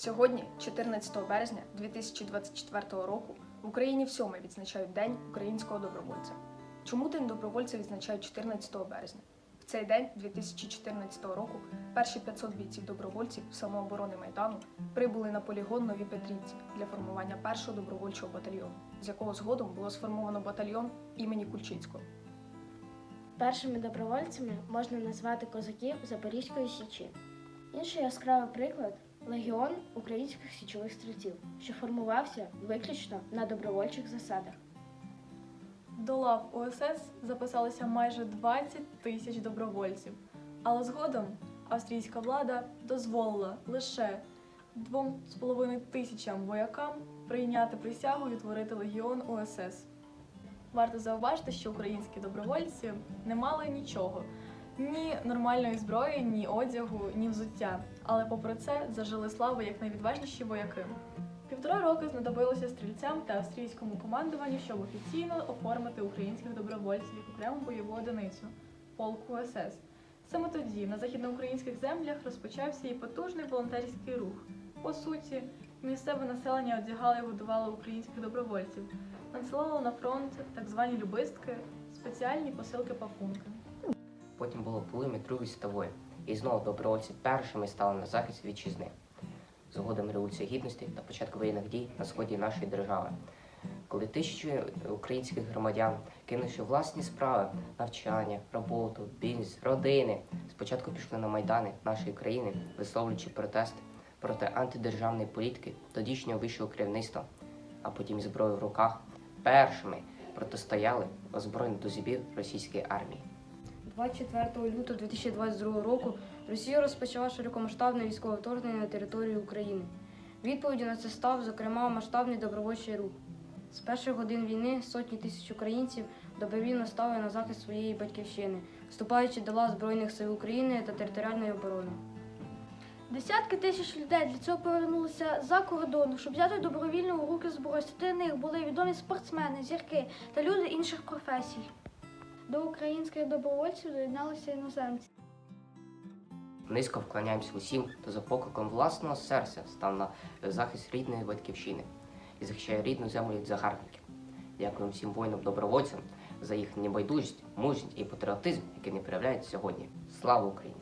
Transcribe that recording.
Сьогодні, 14 березня 2024 року, в Україні всьоме відзначають День українського добровольця. Чому День добровольця відзначають 14 березня? В цей день 2014 року перші 500 бійців добровольців самооборони Майдану прибули на полігон Нові Петрівці для формування першого добровольчого батальйону, з якого згодом було сформовано батальйон імені Кульчицького. Першими добровольцями можна назвати козаків Запорізької січі. Інший яскравий приклад легіон українських січових стрільців, що формувався виключно на добровольчих засадах. До лав УСС записалося майже 20 тисяч добровольців, але згодом австрійська влада дозволила лише 2,5 тисячам воякам прийняти присягу і творити легіон УСС. Варто зауважити, що українські добровольці не мали нічого. Ні нормальної зброї, ні одягу, ні взуття. Але попри це зажили славу як найвідважніші вояки. Півтора роки знадобилося стрільцям та австрійському командуванню, щоб офіційно оформити українських добровольців як окрему бойову одиницю полку СС. Саме тоді на західноукраїнських землях розпочався і потужний волонтерський рух. По суті, місцеве населення одягало і годувало українських добровольців, надсилало на фронт так звані любистки, спеціальні посилки пакунки. Потім було полум'я Другої світової, і знову добровольці першими стали на захист вітчизни. Згодом Революції Гідності та початку воєнних дій на сході нашої держави. Коли тисячі українських громадян, кинувши власні справи, навчання, роботу, бізнес, родини, спочатку пішли на майдани нашої країни, висловлюючи протести проти антидержавної політики тодішнього вищого керівництва, а потім із зброєю в руках першими протистояли озброєні до зубів російської армії. 24 лютого 2022 року Росія розпочала широкомасштабне військове вторгнення на територію України. Відповіддю на це став, зокрема, масштабний добровольчий рух. З перших годин війни сотні тисяч українців добровільно стали на захист своєї батьківщини, вступаючи до лав Збройних сил України та територіальної оборони. Десятки тисяч людей для цього повернулися за кордону, щоб взяти добровільно у руки зброю. Серед них були відомі спортсмени, зірки та люди інших професій. До українських добровольців доєдналися іноземці. Низько вклоняємося усім, хто за покликом власного серця став на захист рідної батьківщини і захищає рідну землю від загарбників. Дякуємо всім воїнам-добровольцям за їхню небайдужість, мужність і патріотизм, який не проявляють сьогодні. Слава Україні!